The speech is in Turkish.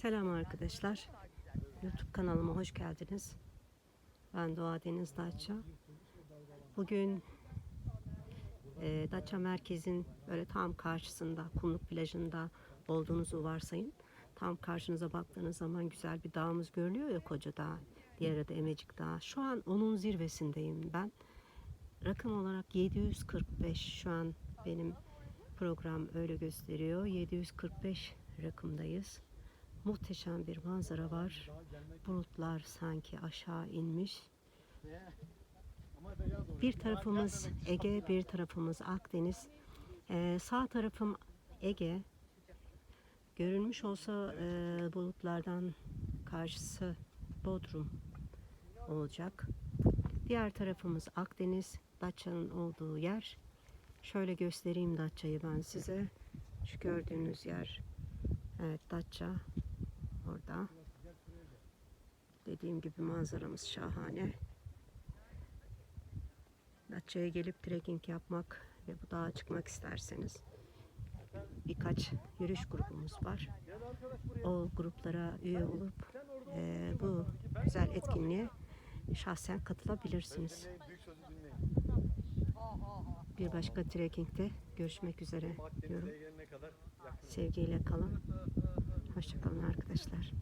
Selam arkadaşlar. YouTube kanalıma hoş geldiniz. Ben Doğa Deniz Datça. Bugün e, Datça merkezin böyle tam karşısında, kumluk plajında olduğunuzu varsayın. Tam karşınıza baktığınız zaman güzel bir dağımız görünüyor ya Koca Dağ. Diğer adı Emecik Dağı. Şu an onun zirvesindeyim ben. Rakım olarak 745 şu an benim program öyle gösteriyor. 745 rakımdayız. Muhteşem bir manzara var. Bulutlar sanki aşağı inmiş. Bir tarafımız Ege, bir tarafımız Akdeniz. Ee, sağ tarafım Ege. Görünmüş olsa e, bulutlardan karşısı Bodrum olacak. Diğer tarafımız Akdeniz, Datça'nın olduğu yer. Şöyle göstereyim Datça'yı ben size. Şu gördüğünüz yer. Evet Datça orada. Dediğim gibi manzaramız şahane. Datça'ya gelip trekking yapmak ve bu dağa çıkmak isterseniz birkaç yürüyüş grubumuz var. O gruplara üye olup eee, bu güzel etkinliğe şahsen katılabilirsiniz. Bir başka trekkingde görüşmek üzere diyorum. Sevgiyle kalın. Hoşçakalın arkadaşlar.